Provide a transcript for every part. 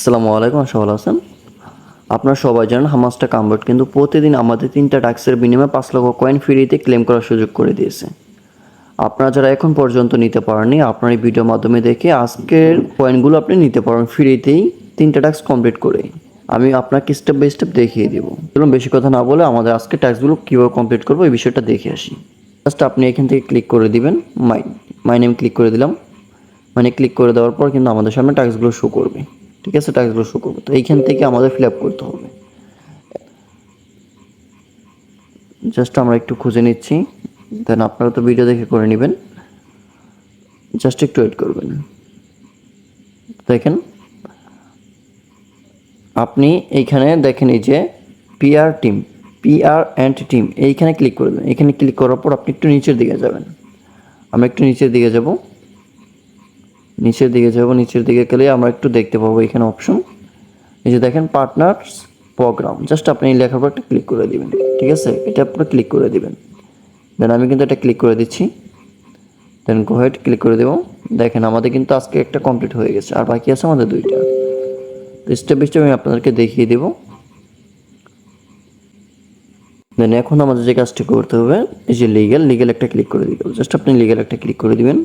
আসসালামু আলাইকুম ভালো আছেন? আপনারা সবাই জানেন হামাসটা কামবার্ট কিন্তু প্রতিদিন আমাদের তিনটা ট্যাক্সের বিনিময়ে পাঁচ লক্ষ কয়েন ফ্রিতে ক্লেম করার সুযোগ করে দিয়েছে। আপনারা যারা এখন পর্যন্ত নিতে পারেননি, আপনার এই ভিডিওর মাধ্যমে দেখে আজকের কয়েনগুলো আপনি নিতে পারেন ফ্রিতেই তিনটা ট্যাক্স কমপ্লিট করে আমি আপনাকে স্টেপ বাই স্টেপ দেখিয়ে দেব। চলুন বেশি কথা না বলে আমাদের আজকে ট্যাক্সগুলো কীভাবে কমপ্লিট করব এই বিষয়টা দেখে আসি। জাস্ট আপনি এখান থেকে ক্লিক করে দিবেন মাই মাই নেম ক্লিক করে দিলাম। মানে ক্লিক করে দেওয়ার পর কিন্তু আমাদের সামনে ট্যাক্সগুলো শো করবে। ঠিক আছে ট্যাক্সগুলো শো করবে। তো এইখান থেকে আমাদের ফিল আপ করতে হবে। জাস্ট আমরা একটু খুঁজে নিচ্ছি। দেন আপনারা তো ভিডিও দেখে করে নেবেন। জাস্ট একটু ওয়েট করবেন। দেখেন। আপনি এইখানে দেখেন এই যে PR team PR and team এইখানে ক্লিক করে দেবেন। এখানে ক্লিক করার পর আপনি একটু নিচের দিকে যাবেন। আমরা একটু নিচের দিকে যাব। নিচের দিকে যাব, নিচের দিকে গেলে আমরা একটু দেখতে পাবো এখানে অপশন এই যে দেখেন পার্টনার্স প্রোগ্রাম জাস্ট আপনি এই লেখার পর একটা ক্লিক করে দিবেন, ঠিক আছে? এটা আপনি ক্লিক করে দিবেন। দেন আমি কিন্তু এটা ক্লিক করে দিচ্ছি। দেন গো হেড ক্লিক করে দেবো। দেখেন আমাদের কিন্তু আজকে একটা কমপ্লিট হয়ে গেছে, আর বাকি আছে আমাদের দুইটা। তো স্টেপ বাই স্টেপ আমি আপনাদেরকে দেখিয়ে দেবো। দেন এখন আমাদের যে কাজটি করতে হবে, এই যে লিগ্যাল লিগ্যাল একটা ক্লিক করে হবে জাস্ট আপনি লিগ্যাল একটা ক্লিক করে দিবেন।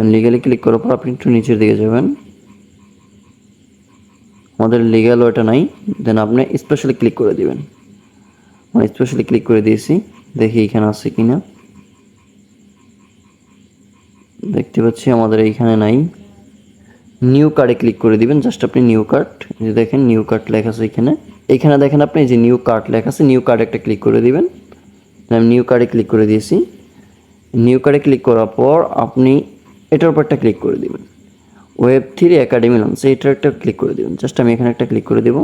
দেন লিগ্যালে ক্লিক করার পর আপনি একটু নিচের দিকে যাবেন। আমাদের লিগ্যাল ওটা নাই। দেন আপনি স্পেশালি ক্লিক করে দিবেন। আমি স্পেশালি ক্লিক করে দিয়েছি। দেখি এখানে আছে কিনা। দেখতে পাচ্ছি আমাদের এইখানে নাই। নিউ কার্ডে ক্লিক করে দিবেন। জাস্ট আপনি নিউ কার্ড যে দেখেন নিউ কার্ড লেখা আছে এখানে। এখানে দেখেন আপনি যে নিউ কার্ড লেখা আছে নিউ কার্ড একটা ক্লিক করে দিবেন। আমি নিউ কার্ডে ক্লিক করে দিয়েছি। নিউ কার্ডে ক্লিক করার পর আপনি এটার উপর একটা ক্লিক করে দিবেন। ওয়েব থ্রি একাডেমি লঞ্চ এটার একটা ক্লিক করে দিবেন। জাস্ট আমি এখানে একটা ক্লিক করে দেব।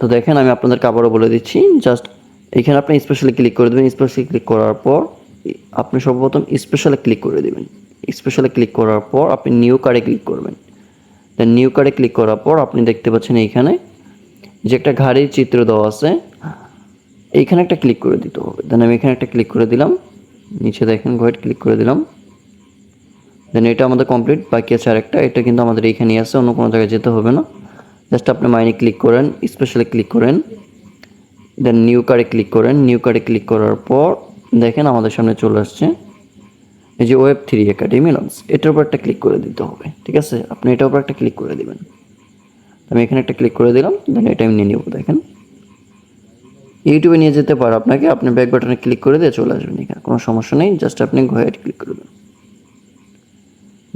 তো দেখেন আমি আপনাদেরকে আবারও বলে দিচ্ছি জাস্ট এখানে আপনি স্পেশালি ক্লিক করে দেবেন। স্পেশালি ক্লিক করার পর, আপনি সর্বপ্রথম স্পেশালে ক্লিক করে দেবেন। স্পেশালে ক্লিক করার পর আপনি নিউ কার্ডে ক্লিক করবেন। দেন নিউ কার্ডে ক্লিক করার পর আপনি দেখতে পাচ্ছেন এইখানে যে একটা ঘাড়ির চিত্র দেওয়া আছে। এইখানে একটা ক্লিক করে দিতে হবে। দেন আমি এখানে একটা ক্লিক করে দিলাম। নিচে দেখেন গোয়েট ক্লিক করে দিলাম। দেন এটা আমাদের কমপ্লিট বাকি আছে আরেকটা, এটা কিন্তু আমাদের এইখানেই আছে, অন্য কোনো জায়গায় যেতে হবে না। জাস্ট আপনি মাইনে ক্লিক করেন স্পেশালি ক্লিক করেন। দেন নিউ কার্ডে ক্লিক করেন নিউ কার্ডে ক্লিক করার পর দেখেন আমাদের সামনে চলে আসছে। এই যে ওয়েব থ্রি একাডেমি লঞ্চ এটার উপর একটা ক্লিক করে দিতে হবে, ঠিক আছে? আপনি এটার উপর একটা ক্লিক করে দেবেন। আমি এখানে একটা ক্লিক করে দিলাম দেন এটা আমি নিয়ে নেব, দেখেন। ইউটিউবে নিয়ে যেতে পারো আপনাকে। আপনি ব্যাক বাটনে ক্লিক করে দিয়ে চলে আসবেন এখানে। কোনো সমস্যা নেই জাস্ট আপনি ঘোয়াইট ক্লিক করে দেবেন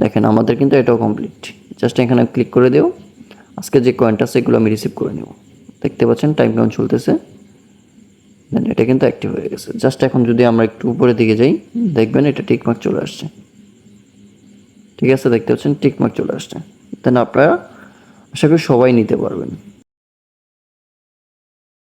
দেখেন, আমাদের কিন্তু এটাও কমপ্লিট জাস্ট এখানে ক্লিক করে দিও। আজকে যে কয়েনটা সেগুলো আমি রিসিভ করে নেব। দেখতে পাচ্ছেন টাইম কেমন চলতেছে। দেন এটা কিন্তু অ্যাক্টিভ হয়ে গেছে। জাস্ট এখন যদি আমরা একটু উপরের দিকে যাই, দেখবেন এটা টিকমার্ক চলে আসছে। ঠিক আছে, দেখতে পাচ্ছেন টিকমার্ক চলে আসছে। দেন আপনারা, আশা করি সবাই নিতে পারবেন।